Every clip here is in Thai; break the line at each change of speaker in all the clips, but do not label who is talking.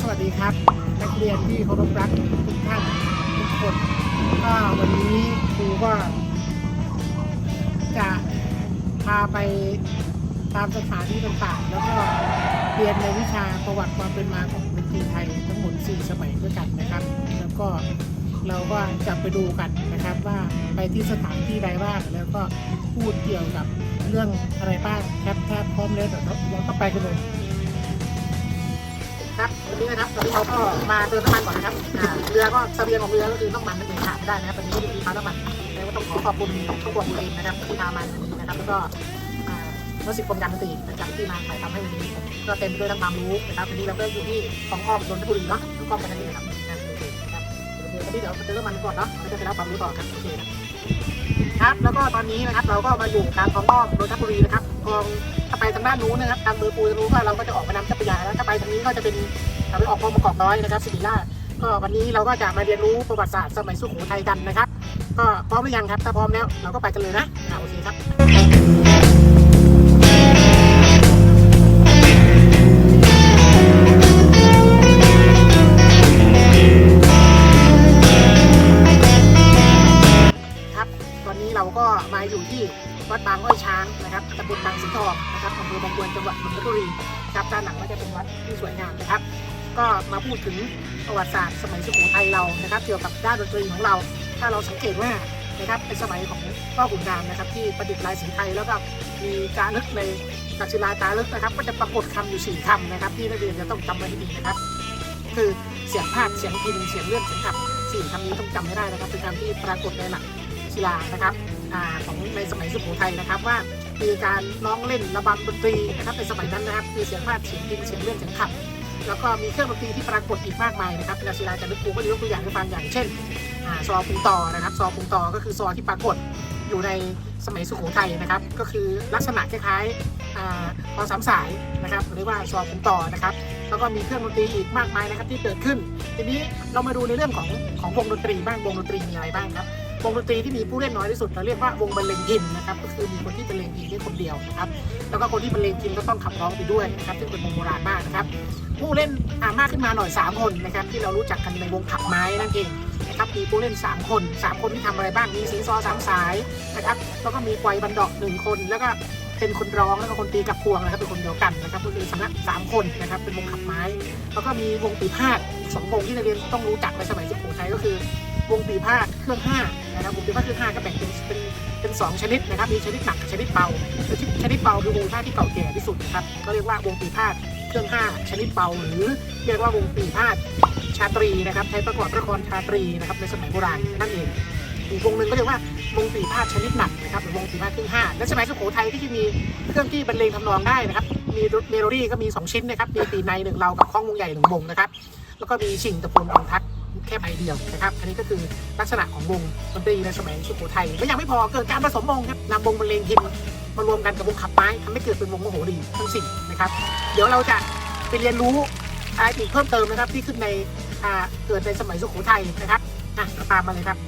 สวัสดีครับ นักเรียนที่เคารพรักทุกท่านทุกคนก็วันนี้ครูก็ จะพาไปตามสถานที่ต่างๆ แล้วก็เรียนในวิชาประวัติความเป็นมาของดนตรีไทยทั้งหมด4สมัยด้วยกันนะครับ แล้วก็เราก็จะไปดูกันนะครับว่าไปที่สถานที่ใดบ้างแล้วก็พูดเกี่ยวกับเรื่องอะไรบ้างแคปแทบพร้อมแล้วเดี๋ยวเราก็ไปกันเลย ครับวันนี้นะครับตอนนี้เราก็มาเติมน้ำมันก่อนนะครับอ่าเรือก็เสบียงของเรือก็คือน้ำมันนั่นเองขาดไม่ได้นะครับตอนนี้ม่มีพาน้ำมันแล้วก็ต้องขอขอบคุณทุกคนเองนะครับที่พามาในวันนี้นะครับแล้วก็อ่านักศิษย์กรมการดนตรีนะครับที่มาถ่ายทำให้วันนี้ก็เต็มไปด้วยทั้งความรู้นะครับวันนี้เราก็อยู่ที่ของอ้อมนนทบุรีเนาะของอ้อมกันนั่นเองนะครับนะโอเคนะครับเดี๋ยววันนี้เดี๋ยวเติมน้ำมันก่อนเนาะแล้วก็จะรับความรู้ต่อครับโอเคครับครับแล้วก็ตอนนี้นะครับเราก็มาอยู่กลางของอ้อมนนทบุรีนะครับ คลองถ้าไปทางด้านนู้นนะครับทางเบอร์ปูจะรู้ว่าเราก็จะออกไปน้ำเจ้าพระยาแล้วถ้าไปทางนี้ก็จะเป็นเราไปออกกองมะกอกน้อยนะครับสิริราชก็วันนี้เราก็จะมาเรียนรู้ประวัติศาสตร์สมัยสุโขทัยกันนะครับ ก็พร้อมหรือยังครับถ้าพร้อมแล้วเราก็ไปกันเลยนะอ่าโอเคครับ ตำบลบางสีทองนะครับอำเภอบางบวนจังหวัดนนทบุรีครับด้านหลังก็จะเป็นวัดที่สวยงามนะครับ ก็มาพูดถึงประวัติศาสตร์สมัยสุโขทัยเรานะครับ เกี่ยวกับด้านดนตรีของเรา ถ้าเราสังเกตว่านะครับเป็นสมัยของพ่อขุนรามนะครับ ที่ประดิษฐ์ลายสีไทยแล้วก็มีจารึกในตักศิลาจารึกนะครับ ก็จะปรากฏคำอยู่สี่คำนะครับ ที่นักเรียนจะต้องจำไว้ให้ดีนะครับ คือเสียงพากย์เสียงพินเสียงเลื่อนเสียงขับสี่คำนี้ต้องจำให้ได้นะครับเป็นคำที่ปรากฏในหลักศิลานะครับของในสมัยสุโขทัยนะครับว่า มีการร้องเล่นระบำดนตรีนะครับในสมัยนั้นนะครับมีเสียงพากย์เสียงพินเสียงเลื่อนเสียงขับ แล้วก็มีเครื่องดนตรีที่ปรากฏอีกมากมายนะครับในศิลาจารึกครูก็ยกตัวอย่างให้ฟังอย่างเช่นซอปุงต่อนะครับซอปุงต่อก็คือซอที่ปรากฏอยู่ในสมัยสุโขทัยนะครับ ก็คือลักษณะคล้ายๆอ่าตอสามสายนะครับเรียกว่าซอปุงต่อนะครับแล้วก็มีเครื่องดนตรีอีกมากมายนะครับที่เกิดขึ้น ทีนี้เรามาดูในเรื่องของของวงดนตรีบ้างวงดนตรีมีอะไรบ้างครับ วงดนตรีที่มีผู้เล่นน้อยที่สุดเราเรียกว่าวงบรรเลงพินนะครับก็คือมีคนที่บรรเลงพินได้คนเดียวนะครับแล้วก็คนที่บรรเลงพินก็ต้องขับร้องไปด้วยนะครับซึ่งเป็นวงโบราณมากนะครับผู้เล่นอ่ามากขึ้นมาหน่อย 3 คนนะครับที่เรารู้จักกันในวงขับไม้นั่นเองนะครับมีผู้เล่น 3 คน 3 คนที่ทำอะไรบ้างมีสีซอสามสายนะครับแล้วก็มีไกวบันดอกหนึ่งคน แล้วก็เป็นคนร้องแล้วก็คนตีกับพวงนะครับเป็นคนเดียวกันนะครับก็คือสำนักสามคนนะครับเป็นวงขับไม้ แล้วก็มีวงปีพาดสองวงที่นักเรียนต้องรู้จักในสมัยสุโขทัยก็คือ วงปีพาดเครื่องห้านะครับวงปีพาดเครื่องห้าก็แบ่งเป็นเป็นเป็นสองชนิดนะครับมีชนิดหนักกับชนิดเบาชนิดชนิดเบาคือวงพาดที่เก่าแก่ที่สุดนะครับก็เรียกว่าวงปีพาดเครื่องห้าชนิดเบาหรือเรียกว่าวงปีพาดชาตรีนะครับใช้ประกอบละครชาตรีนะครับในสมัยโบราณนั่นเองอีกวงหนึ่งก็เรียกว่าวงปีพาดชนิดหนักนะครับหรือวงปีพาดเครื่องห้าในสมัยสุโขทัยที่จะมีเครื่องที่บรรเลงทำนองได้นะครับมีเมโลดี้ก็มีสองชิ้นนะครับมีปีในหนึ่งเรากับข้องวงใหญ่หนึ่งวงนะครับแล้วก็มีชิงตะโพนกองทัดแค่ใบเดียวนะครับอันนี้ก็คือลักษณะของวงดนตรีในสมัยสุโขทัยและยังไม่พอเกิดการผสมวงครับนำวงบรรเลงพินมารวมกันกับวงขับไม้ทำให้เกิดเป็นวงโมโหรีทั้งสี่นะครับ เดี๋ยวเราจะไปเรียนรู้อะไรอีกเพิ่มเติมนะครับที่ขึ้นในเกิดในสมัยสุโขทัยนะครับอะเราตามมาเลยครับ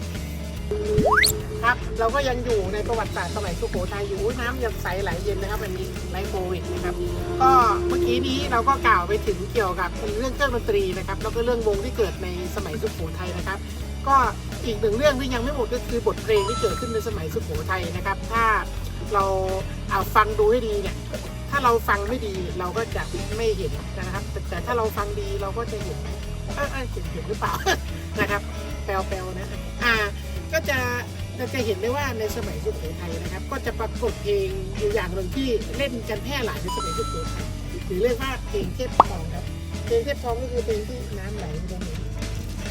ครับ เราก็ยังอยู่ในประวัติศาสตร์สมัยสุโขทัยอยู่น้ำยังใสไหลเย็นนะครับวันนี้ไร้โควิดนะครับก็เมื่อกี้นี้เราก็กล่าวไปถึงเกี่ยวกับเรื่องเครื่องดนตรีนะครับแล้วก็เรื่องวงที่เกิดในสมัยสุโขทัยนะครับ ก็อีกหนึ่งเรื่องที่ยังไม่หมดก็คือบทเพลงที่เกิดขึ้นในสมัยสุโขทัยนะครับ ถ้าเราเอาฟังดูให้ดีเนี่ยถ้าเราฟังไม่ดีเราก็จะไม่เห็นนะครับ แต่ถ้าเราฟังดีเราก็จะเห็นเออเห็นเห็นหรือเปล่านะครับ แปลวๆนะ ก็จะเราจะเห็นได้ว่าในสมัยสุโขทัยนะครับ ก็จะปรากฏเพลงอยู่อย่างหนึ่งที่เล่นกันแพร่หลายในสมัยสุโขทัยหรือเรียกว่าเพลงเทพทองครับเพลงเทพทองก็คือเพลงที่น้ำไหลลงมา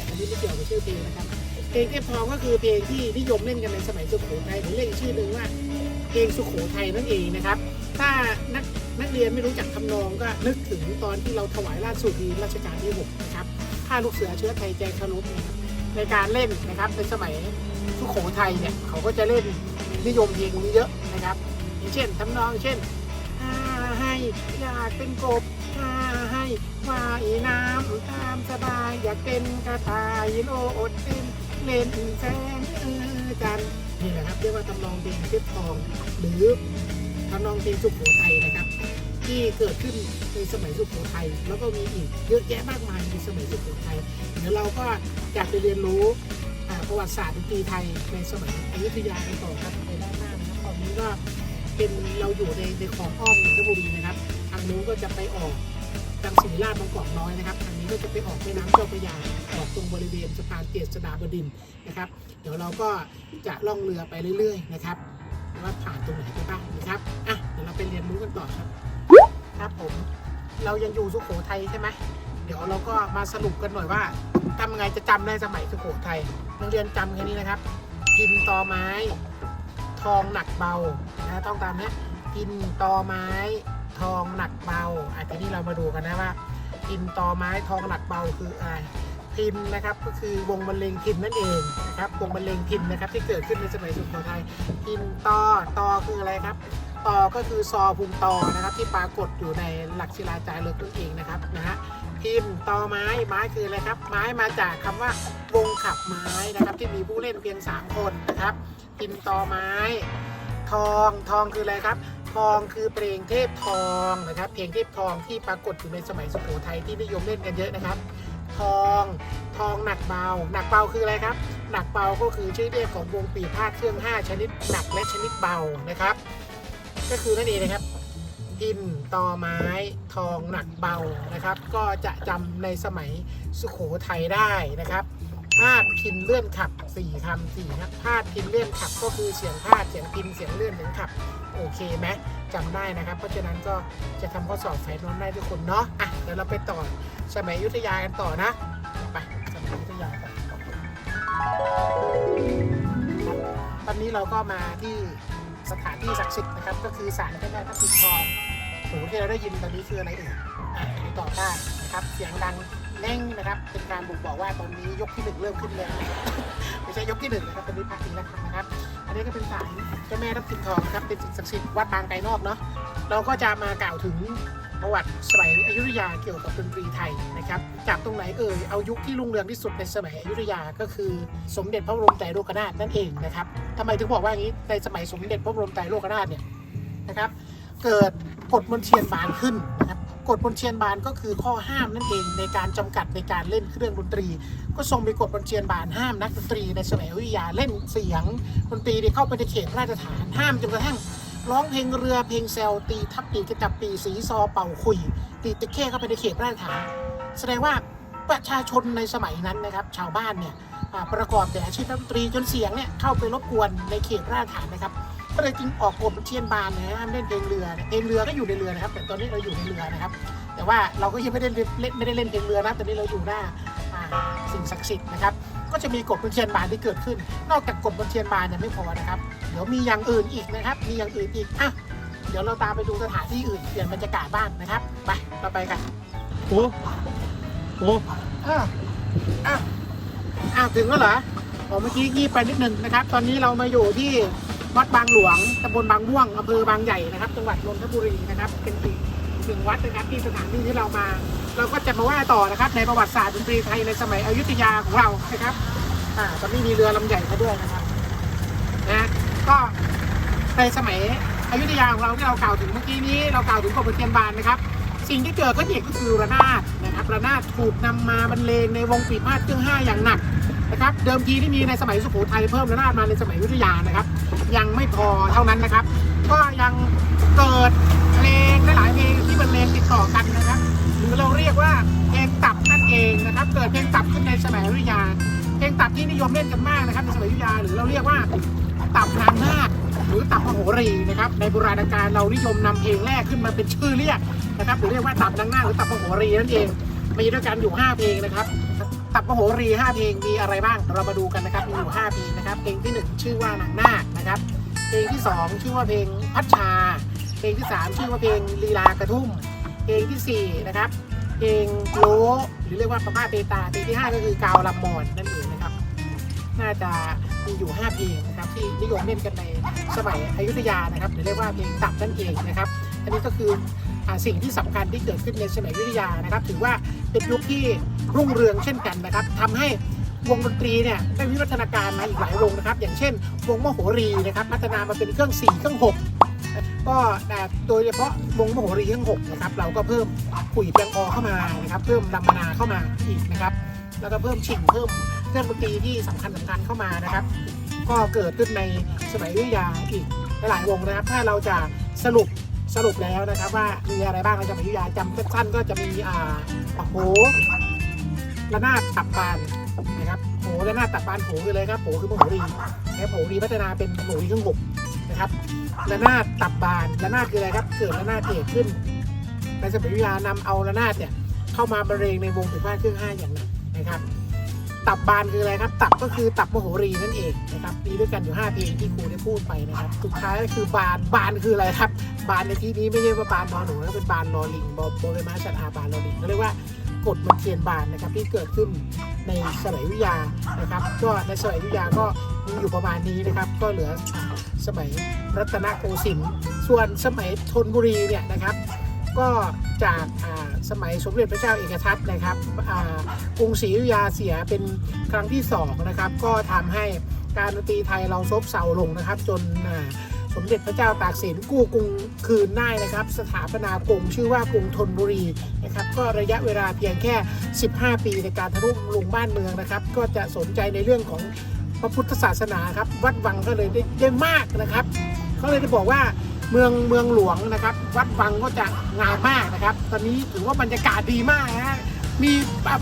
อันนี้ไม่เกี่ยวกับชื่อเพลงนะครับเพลงเทพทองก็คือเพลงที่นิยมเล่นกันในสมัยสุโขทัยหรือเรียกชื่อหนึ่งว่าเพลงสุโขทัยนั่นเองนะครับ ถ้านักนักเรียนไม่รู้จักทำนองก็นึกถึงตอนที่เราถวายราชสุดีรัชกาลที่หกนะครับข้าลูกเสือเชื้อไทยแจงคารุนะครับในการเล่นนะครับในสมัย สุโขทัยเนี่ยเขาก็จะเล่นนิยมเพลงนี้เยอะนะครับอย่างเช่นทำนองเช่นให้อยากเป็นกบให้ว่ายน้ำตามสบายอยากเป็นกระต่ายโลดเต้นเล่นแสงเออกันนี่แหละครับเรียกว่าทำนองเพลงเทพทองหรือทำนองเพลงสุโขทัยนะครับ ที่เกิดขึ้นในสมัยสุโขทัยแล้วก็มีอีกเยอะแยะมากมายในสมัยสุโขทัยเดี๋ยวเราก็อยากไปเรียนรู้ ประวัติศาสตร์ดนตรีไทยในสมัยอยุธยากันต่อครับไปด้านหน้านะครับตอนนี้ก็เป็นเราอยู่ในในของอ้อมนนทบุรีนะครับ ทางนู้นก็จะไปออกทางศรีราชบางกอกน้อยนะครับทางนี้ก็จะไปออกแม่น้ำเจ้าพระยาออกตรงบริเวณสะพานเจษฎาบดินนะครับ เดี๋ยวเราก็จะล่องเรือไปเรื่อย ๆ นะครับว่าผ่านตรงไหนไปบ้างนะครับอะเดี๋ยวเราไปเรียนรู้กันต่อครับ ครับผมเรายังอยู่สุโขทัยใช่ไหมเดี๋ยวเราก็มาสรุปกันหน่อยว่า ทำยังไงจะจำได้สมัยสุโขทัยนักเรียนจำแค่นี้นะครับ พินตอไม้ ทองหนักเบานะต้องตามนะพินตอไม้ ทองหนักเบาอะทีนี้เรามาดูกันนะว่า พินตอไม้ทองหนักเบาคืออะไรพินนะครับก็คือวงบรรเลงพินนั่นเองนะครับวงบรรเลงพินนะครับที่เกิดขึ้นในสมัยสุโขทัยพินตอตอคืออะไรครับ ตอก็คือซอพุงตอนะครับ ที่ปรากฏอยู่ในหลักศิลาจารึกนั่นเองนะครับนะฮะพินตอไม้ไม้คืออะไรครับ ไม้มาจากคำว่าวงขับไม้นะครับ ที่มีผู้เล่นเพียง 3 คนนะครับพินตอไม้ ทองทองคืออะไรครับ ทองคือเพลงเทพทองนะครับ เพลงเทพทองที่ปรากฏอยู่ในสมัยสุโขทัยที่นิยมเล่นกันเยอะนะครับ ทองทองหนักเบา หนักเบาคืออะไรครับ หนักเบาก็คือชื่อเรียกของวงปีพาดเครื่อง 5 ชนิดหนักและชนิดเบานะครับ ก็คือนั่นเองนะครับพินตอไม้ทองหนักเบานะครับ ก็จะจำในสมัยสุโขทัยได้นะครับพาดพินเลื่อนขับสี่คำสี่ครับพาดพินเลื่อนขับก็คือเสียงพาดเสียงพินเสียงเลื่อนเสียงขับโอเคไหมจำได้นะครับ เพราะฉะนั้นก็จะทำข้อสอบไฟนอลได้ทุกคนเนาะอะเดี๋ยวเราไปต่อสมัยยุทธยากันต่อนะไปสมัยยุทธยากันตอนนี้เราก็มาที่ สถานที่ศักดิ์สิทธิ์นะครับ ก็คือศาลเจ้าแม่ทับทิมทองหูที่เราได้ยินตอนนี้คืออะไรเอ่ยอะไปต่อได้นะครับ เสียงดังเร่งนะครับ เป็นการบ่งบอกว่าตอนนี้ยกที่หนึ่งเริ่มขึ้นแล้วไม่ใช่ยกที่หนึ่งนะครับตอนนี้พักอีกแล้วนะครับ อันนี้ก็เป็นศาลเจ้าแม่ทับทิมทองนะครับ เป็นสิ่งศักดิ์สิทธิ์วัดบางไกรนอกเนาะ เราก็จะมากล่าวถึง ประวัติสมัยอยุธยาเกี่ยวกับดนตรีไทยนะครับจากตรงไหนเอ่ยเอายุคที่รุ่งเรืองที่สุดในสมัยอยุธยาก็คือสมเด็จพระบรมไตรโลกนาถนั่นเองนะครับทำไมถึงบอกว่าอย่างนี้ในสมัยสมเด็จพระบรมไตรโลกนาถเนี่ยนะครับเกิดกฎมนเทียนบานขึ้นนะครับกฎมนเทียนบานก็คือข้อห้ามนั่นเองในการจำกัดในการเล่นเครื่องดนตรี ก็ทรงมีกฎมนเทียนบานห้ามนักดนตรีในสมัยอยุธยาเล่นเสียงดนตรีที่เข้าไปในเขตพระราชฐานห้ามจนกระทั่ง ร้องเพลงเรือเพลงแซวตีทับปีกระจับปีสีซอเป่าคุย ตีตะเข้เข้าไปในเขตราชฐานแสดงว่าประชาชนในสมัยนั้นนะครับ ชาวบ้านเนี่ยประกอบแต่อาชีพดนตรีจนเสียงเนี่ยเข้าไปรบกวนในเขตราชฐานนะครับ ก็เลยจึงออกกฎเชียนบานนะฮะเล่นเพลงเรือเนี่ยเพลงเรือก็อยู่ในเรือนะครับ แต่ตอนนี้เราอยู่ในเรือนะครับ แต่ว่าเราก็ยังไม่ได้เล่นเล่นไม่ได้เล่นเพลงเรือนะตอนนี้เราอยู่หน้าสิ่งศักดิ์สิทธิ์นะครับ ก็จะมีกฎบนเทียนบานที่เกิดขึ้น นอกจากกฎบนเทียนบานเนี่ยไม่พอนะครับ เดี๋ยวมีอย่างอื่นอีกนะครับ มีอย่างอื่นอีกอะเดี๋ยวเราตามไปดูสถานที่อื่นเปลี่ยนบรรยากาศบ้างนะครับ ไปเราไปกัน
โอ้โอ้
อ้าวอ้าวอ้าวถึงแล้วเหรอผมเมื่อกี้ยี่ไปนิดนึงนะครับ ตอนนี้เรามาอยู่ที่วัดบางหลวงตำบลบางม่วงอำเภอบางใหญ่นะครับ จังหวัดนนทบุรีนะครับ เป็นอีก หนึ่งวัดนะครับที่สถานที่ที่เรามา เราก็จะมาว่าต่อนะครับ ในประวัติศาสตร์ดนตรีไทยในสมัยอยุธยาของเรานะครับอ่าตอนนี้มีเรือลำใหญ่มาด้วยนะครับนะก็ในสมัยอยุธยาของเราที่เรากล่าวถึงเมื่อกี้นี้เรากล่าวถึงกบฏเทียนบานนะครับ สิ่งที่เกิดขึ้นอีกก็คือระนาดนะครับระนาดถูกนำมาบรรเลงในวงปีพาดเครื่องห้าอย่างหนักนะครับ เดิมทีที่มีในสมัยสุโขทัยเพิ่มระนาดมาในสมัยอยุธยานะครับ ยังไม่พอเท่านั้นนะครับ ก็ยังเกิด อกันนะครับ หรือเราเรียกว่าเพลงตับนั่นเองนะครับ เกิดเพลงตับขึ้นในสมัยอยุธยา เพลงตับที่นิยมเล่นกันมากนะครับในสมัยอยุธยา หรือเราเรียกว่าตับนางนาคหรือตับมโหรีนะครับ ในโบราณกาลเรานิยมนำเพลงแรกขึ้นมาเป็นชื่อเรียกนะครับ หรือเรียกว่าตับนางนาคหรือตับมโหรีนั่นเองมีด้วยกันอยู่ 5 เพลงนะครับ ตับมโหรี 5 เพลงมีอะไรบ้างเดี๋ยวเรามาดูกันนะครับ มีอยู่ 5 เพลงนะครับ เพลงที่ 1 ชื่อว่านางนาคนะครับ เพลงที่ 2 ชื่อว่าเพลงพัชชา เพลงที่ 3 ชื่อว่าเพลงลีลากระทุ่ม เพลงทีสี่ 4 นะครับเพลงโลหรือเรียกว่าประมาเปตาเพลงที่ 5 ก็คือกาวลำมอนนั่นเองนะครับ น่าจะมีอยู่ 5 เพลงนะครับที่นิยมเล่นกันในสมัยอยุธยานะครับ หรือเรียกว่าเพลงตับนั่นเองนะครับ อันนี้ก็คืออสิ่งที่สำคัญที่เกิดขึ้นในสมัยอยุธยานะครับ ถือว่าเป็นยุคที่รุ่งเรืองเช่นกันนะครับทำให้วงดนตรีเนี่ยได้วิวัฒนาการมาอีกหลายวงนะครับ อย่างเช่น วงมโหรีนะครับพัฒนามาเป็นเครื่องสี่เครื่องหก ก็แต่โดยเฉพาะวงมโหรีทั้งหกนะครับเราก็เพิ่มขุยเปียงออเข้ามานะครับ เพิ่มลำมนาเข้ามาอีกนะครับ แล้วก็เพิ่มชิ่งเพิ่มเครื่องดนตรีที่สำคัญสำคัญเข้ามานะครับ ก็เกิดขึ้นในสมัยวิทยาอีกหลายวงนะครับ ถ้าเราจะสรุปสรุปแล้วนะครับ ว่ามีอะไรบ้างในสมัยวิทยาจำสั้นๆก็จะมีอ่าโอ้โหระนาดตับบานนะครับโหระนาดตับบานโหคือเลยครับโหคือมโหรีนะครับโหรีพัฒนาเป็นมโหรีเครื่องหกนะครับ ระนาดตับบานระนาดคืออะไรครับ เกิดระนาดเอกขึ้นในสมัยวิทยานำเอาระนาดเนี่ยเข้ามาบรรเลงในวงถือผ้าเครื่องห้าอย่างหนักนะครับ ตับบานคืออะไรครับ ตับก็คือตับมโหรีนั่นเองนะครับมีด้วยกันอยู่5เพลงที่ครูได้พูดไปนะครับสุดท้ายก็คือบานบานคืออะไรครับ บานในที่นี้ไม่ใช่ว่าบานนอนหนูนะเป็นบานลอลิงบอโบเบมาชัดอาบานลอลิงเขาเรียกว่า กฎมันเทียนบานนะครับที่เกิดขึ้นในสมัยวิทยานะครับ ก็ในสมัยวิทยาก็มีอยู่ประมาณนี้นะครับ ก็เหลือสมัยรัตนโกสินทร์ส่วนสมัยธนบุรีเนี่ยนะครับก็จากสมัยสมเด็จพระเจ้าเอกทัตนะครับกรุงศรีอยุธยาเสียเป็นครั้งที่สองนะครับก็ทำให้การดนตรีไทยเราซบเซาลงนะครับ จนอ สมเด็จพระเจ้าตากสินกู้กรุงคืนได้นะครับ สถาปนากรุงชื่อว่ากรุงธนบุรีนะครับก็ระยะเวลาเพียงแค่ 15 ปีในการทะลุลุงบ้านเมืองนะครับ ก็จะสนใจในเรื่องของพระพุทธศาสนาครับ วัดวังก็เลยได้ได้มากนะครับเขาเลยจะบอกว่าเมืองเมืองหลวงนะครับ วัดวังก็จะงามมากนะครับ ตอนนี้ถือว่าบรรยากาศดีมากนะฮะมี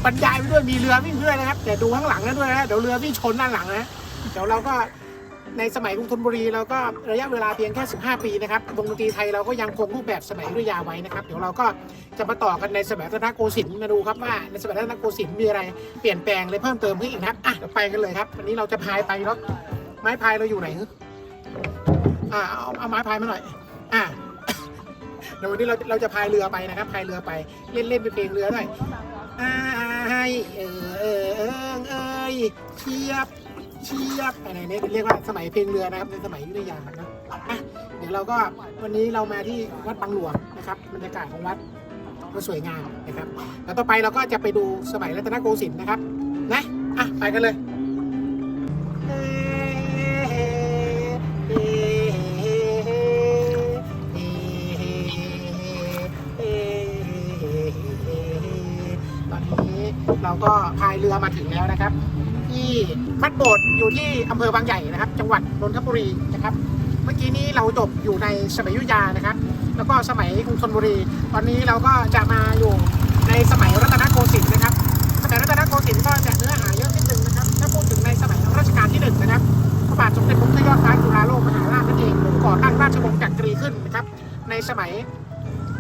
บรรยายไปด้วยมีเรือวิ่งด้วยนะครับแต่ดูข้างหลังนั้นด้วยนะเดี๋ยวเรือวิ่งชนด้านหลังนะเดี๋ยวเราก็ ในสมัยกรุงธนบุรีเราก็ระยะเวลาเพียงแค่ 15 ปีนะครับวงดนตรีไทยเราก็ยังคงรูปแบบสมัยอยุธยาไว้นะครับเดี๋ยวเราก็จะมาต่อกันในสมัยรัตนโกสินทร์มาดูครับว่าในสมัยรัตนโกสินทร์มีอะไรเปลี่ยนแปลงอะไรเพิ่มเติมขึ้นอีกนะครับอะเดี๋ยวไปกันเลยครับวันนี้เราจะพายไปแล้วไม้พายเราอยู่ไหนอ่าเอาเอาไม้พายมาหน่อยอะเดี๋ยววันนี้เราเราจะพายเรือไปนะครับพายเรือไปเล่นเล่นเป็นเพลงเรือหน่อยอ้ายเออเออเออเอยเชียบ เชียบอะไรเนี่ยเรียกว่าสมัยเพลงเรือนะครับในสมัยยุธยานะอะเดี๋ยวเราก็วันนี้เรามาที่วัดบางหลวงนะครับบรรยากาศของวัดก็สวยงามนะครับแล้วต่อไปเราก็จะไปดูสมัยรัตนโกสินทร์นะครับนะอะไปกันเลยตอนนี้เราก็พายเรือมาถึงแล้วนะครับ ที่มัดโบดอยู่ที่อำเภอบางใหญ่นะครับ จังหวัดนนทบุรีนะครับ เมื่อกี้นี้เราจบอยู่ในสมัยยุธยานะครับ แล้วก็สมัยกรุงธนบุรี ตอนนี้เราก็จะมาอยู่ในสมัยรัตนโกสินทร์นะครับสมัยรัตนโกสินทร์ก็จะเนื้อหาเยอะนิดนึงนะครับ ถ้าพูดถึงในสมัยรัชกาลที่หนึ่งนะครับพระบาทสมเด็จพระพุทธยอดฟ้าจุฬาโลกมหาราชนั่นเองก่อตั้งราชวงศ์จักรีขึ้นนะครับ ในสมัย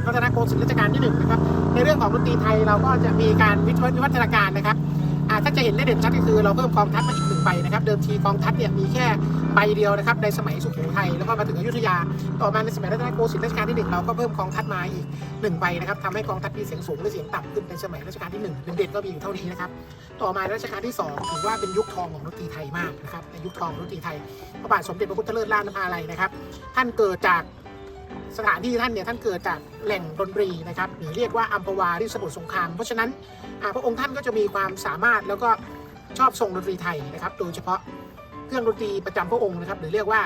รัตนโกสินทร์รัชกาลที่หนึ่งนะครับ ในเรื่องของดนตรีไทยเราก็จะมีการวิวัฒนาการนะครับ อ่าถ้าจะเห็นได้เด่นชัดก็คือเราเพิ่มกองทัพมาอีกหนึ่งใบนะครับเดิมทีกองทัพเนี่ยมีแค่ใบเดียวนะครับในสมัยสุโขทัยแล้วก็มาถึงอยุธยา ต่อมาในสมัยรัตนโกสินทร์รัชกาลที่หนึ่งเราก็เพิ่มกองทัพมาอีกหนึ่งใบนะครับทำให้กองทัพมีเสียงสูงและเสียงต่ำขึ้นในสมัยรัชกาลที่หนึ่งเด่นๆก็มีอยู่เท่านี้นะครับต่อมารัชกาลที่สองถือว่าเป็นยุคทองของดนตรีไทยมากนะครับในยุคทองของดนตรีไทยพระบาทสมเด็จพระพุทธเลิศล่านภาลัยนะครับท่านเกิดจาก สถานที่ท่านเนี่ยท่านเกิดจากแหล่งดนตรีนะครับหรือเรียกว่าอัมพวาที่สมุทรสงคราม เพราะฉะนั้นพระองค์ท่านก็จะมีความสามารถแล้วก็ชอบทรงดนตรีไทยนะครับ โดยเฉพาะเครื่องดนตรีประจำพระองค์นะครับ หรือเรียกว่า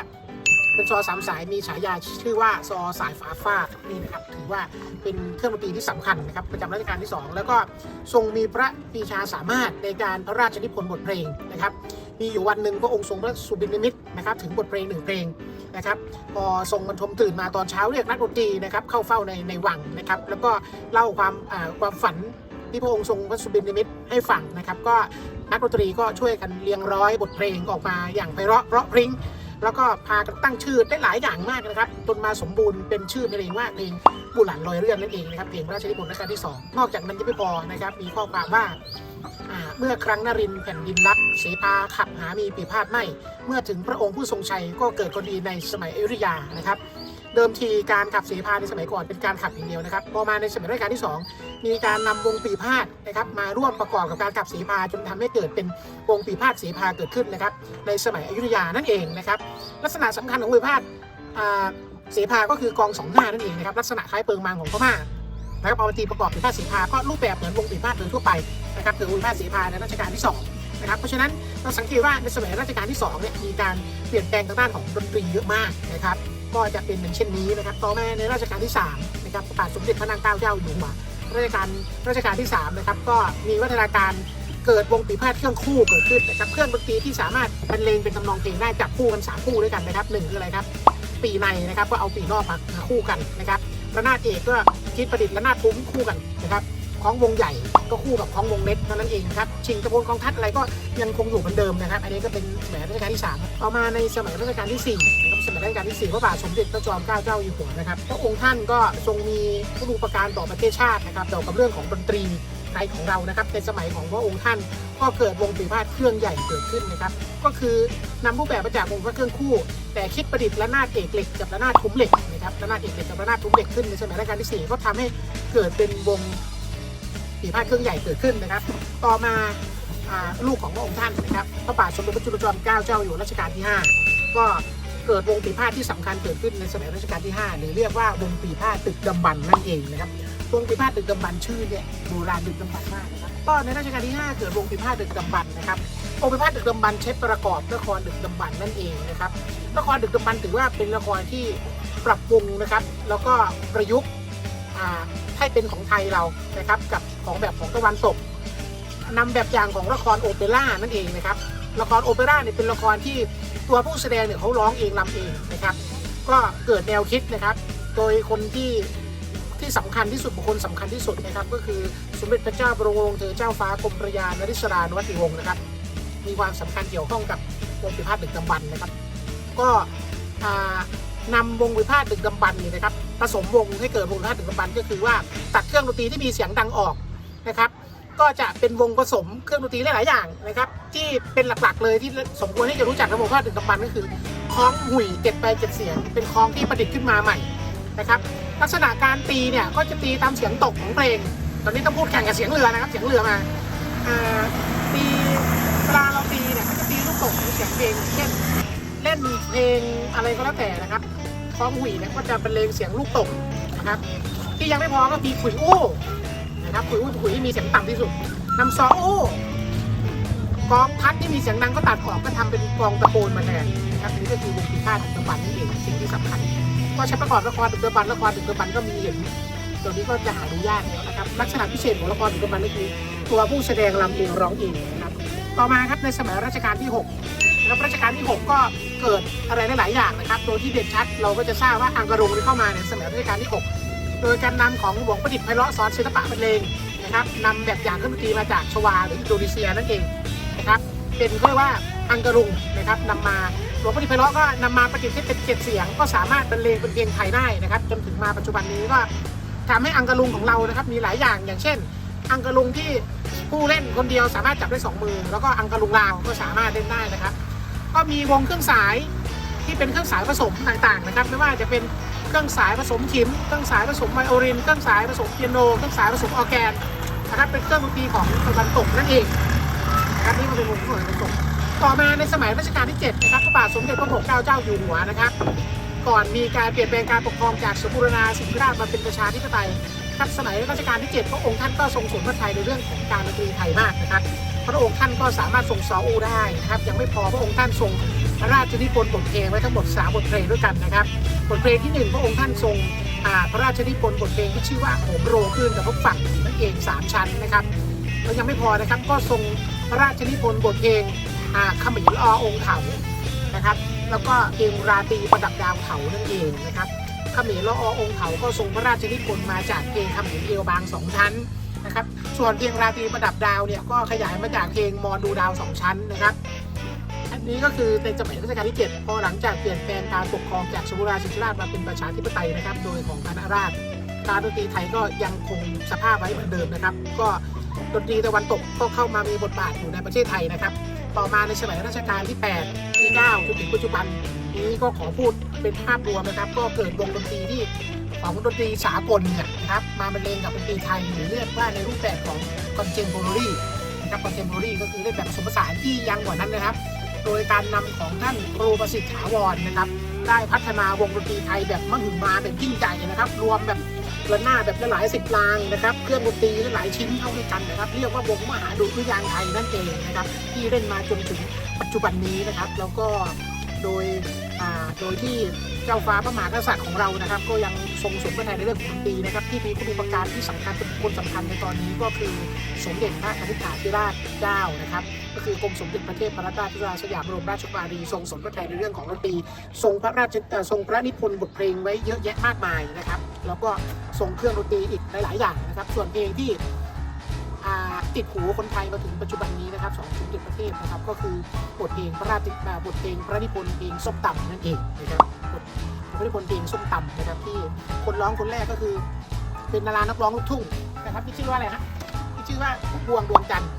เป็นซอสามสายมีฉายาชื่อว่าซอสายฟ้าฟาดนี่นะครับถือว่าเป็นเครื่องดนตรีที่สำคัญนะครับประจำรัชกาลที่สองแล้วก็ทรงมีพระปีชาสามารถในการพระราชนิพนธ์บทเพลงนะครับมีอยู่วันหนึ่งพระองค์ทรงพระสุบินนิมิตนะครับถึงบทเพลงหนึ่งเพลงนะครับพอทรงบรรทมตื่นมาตอนเช้าเรียกนักดนตรีนะครับเข้าเฝ้าในในวังนะครับแล้วก็เล่าความความฝันที่พระองค์ทรงพระสุบินนิมิตให้ฟังนะครับก็นักดนตรีก็ช่วยกันเรียงร้อยบทเพลงออกมาอย่างไพเราะเพราะพริ้ง แล้วก็พากันตั้งชื่อได้หลายอย่างมากนะครับจนมาสมบูรณ์เป็นชื่อเพลงว่าเพลงบุหลันลอยเรื่องนั่นเองนะครับเพลงพระราชนิพนธ์รัชกาลที่สองนอกจากนั้นยังไม่พอนะครับมีข้อความว่าเมื่อครั้งนรินแผ่นดินรักเสภาขับหามีปีพาดไม่ เมื่อถึงพระองค์ผู้ทรงชัยก็เกิดคนดีในสมัยอยุธยานะครับ เดิมทีการขับเสภาในสมัยก่อนเป็นการขับอย่างเดียวนะครับ พอมาในสมัยรัชกาลที่ 2 มีการนำวงปีพาดนะครับมาร่วมประกอบกับการขับเสภาจนทำให้เกิดเป็นวงปีพาดเสภาเกิดขึ้นนะครับในสมัยอยุธยานั่นเองนะครับลักษณะสำคัญของปีพาดเสภาก็คือกองสองหน้านั่นเองนะครับลักษณะคล้ายเปิงมังของพม่านะครับเอามาตีประกอบปีพาดเสภาก็รูปแบบเหมือนวงปีพาดโดยทั่วไปนะครับคือวิพาทเสภาในรัชกาลที่ 2นะครับเพราะฉะนั้นเราสังเกตว่าในสมัยรัชกาลที่2เนี่ยมีการเปลี่ยนแปลงทางด้านของดนตรีเยอะมากนะครับ ก็จะเป็นอย่างเช่นนี้นะครับต่อมาในรัชกาลที่3นะครับพระบาทสมเด็จพระนางเก้าเจ้าอยู่หัวรัชกาลรัชกาลที่3นะครับก็มีวัฒนาการเกิดวงปีพาดเครื่องคู่เกิดขึ้นนะครับเครื่องดนตรีที่สามารถบรรเลงเป็นทำนองเพลงได้จับคู่กันสามคู่ด้วยกันนะครับหนึ่งคืออะไรครับปีในนะครับก็เอาปีนอกมาคู่กันนะครับระนาดเอกก็คิดประดิษฐ์ระนาดทุ้มคู่กันนะครับ ของวงใหญ่ก็คู่กับของวงเล็กเท่านั้นเองครับชิงตะโพนกองทัดอะไรก็ยังคงอยู่เหมือนเดิมนะครับ อันนี้ก็เป็นสมัยรัชกาลที่3ครับต่อมาในสมัยรัชกาลที่4นะครับสมัยรัชกาลที่4พระบาทสมเด็จพระจอมเกล้าเจ้าอยู่หัวนะครับพระองค์ท่านก็ทรงมีผู้ดูประการต่อประเทศชาตินะครับเกี่ยวกับเรื่องของดนตรีไทยของเรานะครับในสมัยของพระองค์ท่านก็เกิดวงปีพาดเครื่องใหญ่เกิดขึ้นนะครับ ก็คือนำรูปแบบมาจากวงพระเครื่องคู่ แต่คิดประดิษฐ์ระนาดเอกเหล็กกับระนาดทุ้มเหล็กนะครับระนาดเอกเหล็กกับระนาดทุ้มเหล็กขึ้นในสมัยรัชกาลที่4ก็ทำให้เกิดเป็นวง ปีพาดเครื่องใหญ่เกิดขึ้นนะครับ ต่อมาลูกของพระองค์ท่านนะครับพระบาทสมเด็จพระจุลจอมเกล้าเจ้าอยู่รัชกาลที่ 5 ก็เกิดวงปีพาดที่สำคัญเกิดขึ้นในสมัยรัชกาลที่ 5 หรือเรียกว่าวงปีพาดตึกดำบรรพ์นั่นเองนะครับวงปีพาดตึกดำบรรพ์ชื่อเนี่ยโบราณดึกดำบรรพ์มากนะครับก็ในรัชกาลที่ 5 เกิดวงปีพาดตึกดำบรรพ์นะครับองค์พิพาทดึกดำบรรพ์ใช้ประกอบละครดึกดำบรรนั่นเองนะครับละครดึกดำบรรถือว่าเป็นละครที่ปรับปรุงนะครับ แล้วก็ประยุกต์ ให้เป็นของไทยเรานะครับ กับของแบบของตะวันตกนำแบบอย่างของละครโอเปร่านั่นเองนะครับละครโอเปร่าเนี่ยเป็นละครที่ตัวผู้แสดงเนี่ยเขาร้องเองรำเองนะครับ ก็เกิดแนวคิดนะครับ โดยคนที่ที่สำคัญที่สุดบุคคลสำคัญที่สุดนะครับ ก็คือสมเด็จพระเจ้าบรมวงศ์เธอเจ้าฟ้ากรมพระยานริศรานวัติวงศ์นะครับ มีความสำคัญเกี่ยวข้องกับวงวิพาทดึกดำบรรนะครับ ก็ อ่านำวงวิพาทดึกดำบรรนี่นะครับผสมวงให้เกิดวงวิพาทดึกดำบรรก็คือว่าตัดเครื่องดนตรีที่มีเสียงดังออกนะครับ ก็จะเป็นวงผสมเครื่องดนตรีหลายๆอย่างนะครับ ที่เป็นหลักๆ เลยที่สมควรที่จะรู้จักในวงวิพาทดึกดำบรรก็คือคล้องหุ่ยเจ็ดไปเจ็ดเสียง เป็นคล้องที่ประดิษฐ์ขึ้นมาใหม่นะครับ ลักษณะการตีเนี่ยก็จะตีตามเสียงตกของเพลง ตอนนี้ต้องพูดแข่งกับเสียงเรือนะครับ เสียงเรือมาอ่าตีเวลาเราตีเนี่ยก็จะตีลูกตกหรือเสียงเพลงเช่น เล่นเพลงอะไรก็แล้วแต่นะครับคล้องหุ่ยเนี่ยก็จะบรรเลงเสียงลูกตกนะครับ ที่ยังไม่พอก็มีขุยอู้นะครับขุยอู้ขุยที่มีเสียงต่ำที่สุดนำซออู้กองพัดที่มีเสียงดังก็ตัดออกก็ทำเป็นกองตะโพนมาแทนนะครับนี่ก็คือวงปีพาทตึกดำบรรพ์นี่เองสิ่งที่สำคัญก็ใช้ประกอบละครดึกดำบรรพ์ละครดึกดำบรรพ์ก็มีเห็นตัวนี้ก็จะหาดูยากแล้วนะครับลักษณะพิเศษของละครดึกดำบรรพ์ก็คือตัวผู้แสดงรำเองร้องเองนะครับต่อมาครับในสมัยรัชกาลที่6นะครับรัชกาลที่ 6 ก็ เกิดอะไรหลาย ๆ อย่างนะครับ โดยที่เด่นชัด เราก็จะทราบว่าอังกะรุงที่เข้ามาในสมัยรัชกาลที่ 6 โดยการนำของหลวงประดิษฐ์ไพเราะสอนศิลปะบรรเลงนะครับนำแบบอย่างเครื่องดนตรีมาจากชวาหรืออินโดนีเซียนั่นเองนะครับ เป็นเรียกว่าอังกะรุงนะครับนำมาหลวงพ่อดิษฐ์ไพเราะก็นำมาประดิษฐ์ให้เป็นเจ็ดเสียง ก็สามารถบรรเลงเป็นเพลงไทยได้นะครับ จนถึงมาปัจจุบันนี้ก็ทำให้อังกะลุงของเรานะครับมีหลายอย่างอย่างเช่น อังกะลุงที่ผู้เล่นคนเดียวสามารถจับได้สองมือ แล้วก็อังกะลุงลาวก็สามารถเล่นได้นะครับ ก็มีวงเครื่องสายที่เป็นเครื่องสายผสมต่างๆนะครับ ไม่ว่าจะเป็นเครื่องสายผสมขิม เครื่องสายผสมไวโอลิน เครื่องสายผสมเปียโน เครื่องสายผสมออแกนนะครับ เป็นเครื่องดนตรีของตะวันตกนั่นเองนะครับนี่มันเป็นวงเครื่องสายผสมต่อมาในสมัยรัชกาลที่7นะครับพระบาทสมเด็จพระปกเกล้าเจ้าอยู่หัวนะครับ ก่อนมีการเปลี่ยนแปลงการปกครองจากสมบูรณาสิทธิราชมาเป็นประชาธิปไตยครับสมัยรัชกาลที่7พระองค์ท่านก็ทรงสนพระทัยในเรื่องของการดนตรีไทยมากนะครับ พระองค์ท่านก็สามารถทรงซออูได้นะครับ ยังไม่พอพระองค์ท่านทรงพระราชนิพนธ์บทเพลงไว้ทั้งหมด3บทเพลงด้วยกันนะครับ บทเพลงที่ 1 พระองค์ท่านทรงอาพระราชนิพนธ์บทเพลงที่ชื่อว่าโหมโรงขึ้นกับพบฝั่งนั่นเองสามชั้นนะครับแล้วยังไม่พอนะครับก็ทรงพระราชนิพนธ์บทเพลงอาขมิญอองค์เถานะครับแล้วก็เพลงราตรีประดับดาวเถานั่นเองนะครับขมิญละอองค์เถาก็ทรงพระราชนิพนธ์มาจากเพลงขมิญเอวบางสองชั้น นะครับ ส่วนเพลงราตรีประดับดาวเนี่ยก็ขยายมาจากเพลงมอนดูดาวสองชั้นนะครับ อันนี้ก็คือในสมัยรัชกาลที่ 7 พอหลังจากเปลี่ยนแปลงการปกครองจากสมบูราสิทธิราชมาเป็นประชาธิปไตยนะครับ โดยของคณะราษฎรการดนตรีไทยก็ยังคงสภาพไว้เหมือนเดิมนะครับ ก็ดนตรีตะวันตกก็เข้ามามีบทบาทอยู่ในประเทศไทยนะครับ ต่อมาในสมัยรัชกาลที่8ที่9จนถึงปัจจุบันนี้ก็ขอพูดเป็นภาพรวมนะครับ ก็เกิดวงดนตรีที่ ของดนตรีสากลเนี่ยนะครับมาบรรเลงกับดนตรีไทยหรือเรียกว่าในรูปแบบของ contemporary นะครับ contemporary ก็คือเล่นแบบผสมผสานที่ยังกว่านั้นนะครับ โดยการนำของท่านครูประสิทธิ์ถาวรนะครับได้พัฒนาวงดนตรีไทยแบบมหึมาแบบยิ่งใหญ่นะครับ รวมแบบระนาดแบบหลายสิบรางนะครับเครื่องดนตรีหลายชิ้นเข้าด้วยกันนะครับ เรียกว่าวงมหาดุริยางไทยนั่นเองนะครับ ที่เล่นมาจนถึงปัจจุบันนี้นะครับ แล้วก็โดย โดยที่เจ้าฟ้าพระมหากษัตริย์ของเรานะครับ ก็ยังทรงสมพระทัยในเรื่องของดนตรีนะครับ ที่มีคุณอุปการที่สำคัญเป็นคนสำคัญในตอนนี้ก็คือสมเด็จพระอนุถาธิราชเจ้านะครับ ก็คือกรมสมเด็จพระเทพรัตนราชสุดาสยามบรมราชกุมารีทรงสมพระทัยในเรื่องของดนตรีทรงพระราชทรงพระนิพนธ์บทเพลงไว้เยอะแยะมากมายนะครับ แล้วก็ทรงเครื่องดนตรีอีกหลายๆอย่างนะครับ ส่วนเพลงที่ ติดหูคนไทยมาถึงปัจจุบันนี้นะครับสองสมเด็จพระเทพนะครับ ก็คือบทเพลงพระราชบทเพลงพระนิพนธ์เพลงส้มตำนั่นเองนะครับบทพระนิพนธ์เพลงส้มตำนะครับที่คนร้องคนแรกก็คือ เป็นดารานักร้องลูกทุ่งนะครับที่ชื่อว่าอะไรฮะที่ชื่อว่าพุ่มพวงดวงจันทร์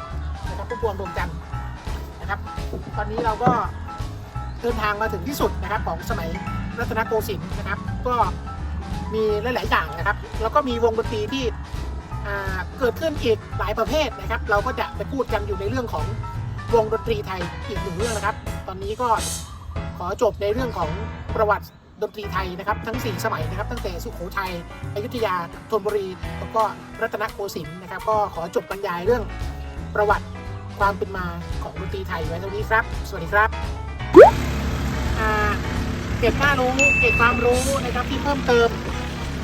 นะครับพุ่มพวงดวงจันทร์นะครับ ตอนนี้เราก็เดินทางมาถึงที่สุดนะครับของสมัยรัตนโกสินทร์นะครับ ก็มีหลาย ๆ อย่างนะครับ แล้วก็มีวงดนตรีที่ เกิดขึ้นอีกหลายประเภทนะครับ เราก็จะไปพูดกันอยู่ในเรื่องของวงดนตรีไทยอีกหนึ่งเรื่องนะครับ ตอนนี้ก็ขอจบในเรื่องของประวัติดนตรีไทยนะครับ ทั้ง 4 สมัยนะครับ ตั้งแต่สุโขทัยอยุธยาธนบุรี แล้วก็รัตนโกสินทร์นะครับ ก็ขอจบบรรยายเรื่องประวัติความเป็นมาของดนตรีไทยไว้เท่านี้ครับ สวัสดีครับเก็บค่ารู้เก็บความรู้นะครับที่เพิ่มเติม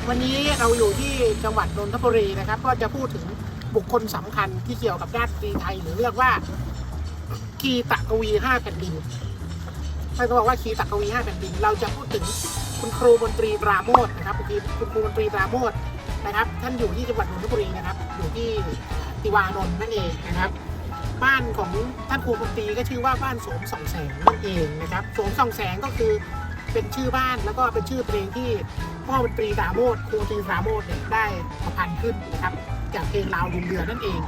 วันนี้เราอยู่ที่จังหวัดนนทบุรีนะครับ ก็จะพูดถึงบุคคลสำคัญที่เกี่ยวกับด้านตีไทย หรือเรียกว่าคีตะกวีห้าแผ่นดินท่านก็บอกว่าคีตะกวีห้าแผ่นดิน เราจะพูดถึงคุณครูมนตรีปราโมทนะครับคุณครูมนตรีปราโมทนะครับ ท่านอยู่ที่จังหวัดนนทบุรีนะครับ อยู่ที่ติวานนท์นั่นเองนะครับ บ้านของท่านครูมนตรีก็ชื่อว่าบ้านโสมส่องแสงนั่นเองนะครับโสมส่องแสงก็คือ เป็นชื่อบ้านแล้วก็เป็นชื่อเพลงที่พ่อมนตรีปราโมทครูมนตรีปราโมทเนี่ยได้ประพันธ์ขึ้นนะครับจากเพลงราวลุงเรือนนั่นเอง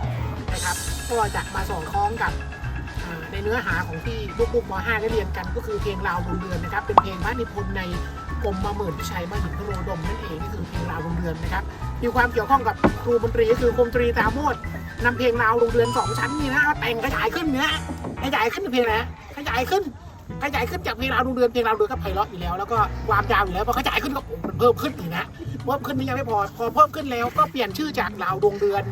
นะครับก็จะมาสอดคล้องกับในเนื้อหาของที่ลูกๆม .5 ได้เรียนกันก็คือเพลงราวดวงเดือนนะครับ เป็นเพลงพระนิพนธ์ในกรมมาเหมื่นพิชัยมหินทโรดมนั่นเองนี่คือเพลงราวดวงเดือนนะครับมีความเกี่ยวข้องกับครูมนตรีก็คือครูมนตรีตาโมดนำเพลงราวดวงเดือนสองชั้นนี่นะแต่งขยายขึ้นเนื้อขยายขึ้นเพลงอะไรฮะขยายขึ้น ขยายขึ้นจากเพลงราวดวงเดือนเพลงราวเดือนก็ไพเราะอยู่แล้ว แล้วก็ความยาวอยู่แล้วพอขยายขึ้นก็เพิ่มขึ้นอีกนะเพิ่มขึ้นนี่ยังไม่พอพอเพิ่มขึ้นแล้วก็เปลี่ยนชื่อจากราวดวงเดือน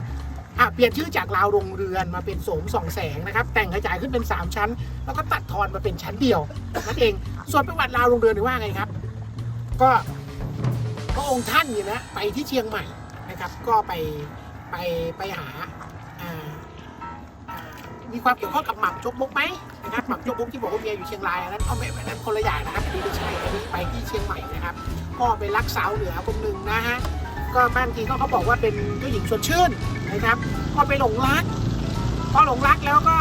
อะเปลี่ยนชื่อจากราวโรงเรือนมาเป็นโสมสองแสงนะครับ แต่งขยายขึ้นเป็น 3 ชั้น แล้วก็ตัดทอนมาเป็นชั้นเดียวนั่นเองส่วนประวัติราวโรงเรือนหรือว่าไงครับ ก็พระองค์ท่านเนี่ยนะไปที่เชียงใหม่นะครับ ก็ไปไปไปหาอ่าอ่า มีความเกี่ยวข้องกับหม่ำจกมกไหมนะครับหม่ำจกมกที่บอกว่าเมียอยู่เชียงรายอันนั้นเอาไม่อันนั้นคนละอย่างนะครับอันนี้ไม่ใช่อันนี้ไปที่เชียงใหม่นะครับก็ไปรักสาวเหนือคนหนึ่งนะฮะก็บางทีก็เขาบอกว่าเป็นผู้หญิงชวนชื่นนะครับ ก็ไปหลงรักพอหลงรักแล้วก็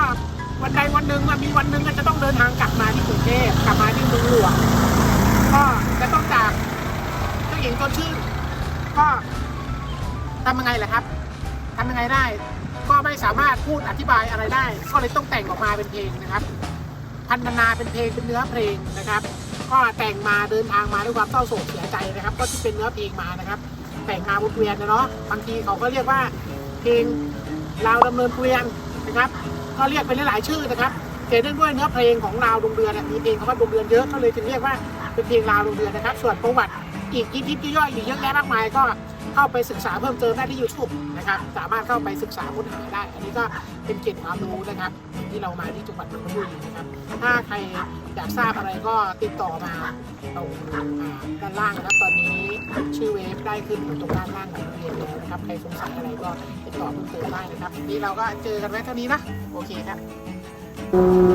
วันใดวันหนึ่งมีวันหนึ่งก็จะต้องเดินทางกลับมาที่กรุงเทพกลับมาที่เมืองหลวงก็จะต้องจากผู้หญิงชวนชื่นก็ทำยังไงล่ะครับทำยังไงได้ ไม่สามารถพูดอธิบายอะไรได้ ก็เลยต้องแต่งออกมาเป็นเพลงนะครับ พันธนาเป็นเพลงเป็นเนื้อเพลงนะครับ ก็แต่งมาเดินทางมาด้วยความเศร้าโศกเสียใจนะครับ ก็ที่เป็นเนื้อเพลงมานะครับ แต่งมาบนเกวียนนะเนาะบางทีเขาก็เรียกว่าเพลงราวดำเนินเกวียนนะครับ ก็เรียกเป็นหลายๆชื่อนะครับแต่เนื่องด้วยเนื้อเพลงของราวดวงเดือนมีเพลงคำว่าดวงเดือนเยอะก็เลยจึงเรียกว่าเป็นเพลงราวดวงเดือนนะครับ ส่วนประวัติอีกยิบยิบย่อยอีกเยอะแยะมากมายก็ เข้าไปศึกษาเพิ่มเติมได้ที่ YouTube นะครับสามารถเข้าไปศึกษาค้นหาได้ อันนี้ก็เป็นเกร็ดความรู้นะครับ ที่เรามาที่จังหวัดนนทบุรีนะครับ ถ้าใครอยากทราบอะไรก็ติดต่อมาตรงด้านล่างนะครับตอนนี้ชื่อเว็บได้ขึ้นอยู่ตรงด้านล่างของเพจแล้วนะครับใครสงสัยอะไรก็ติดต่อเพิ่มเติมได้นะครับนนี้เราก็เจอกันไว้เท่านี้นะโอเคครับ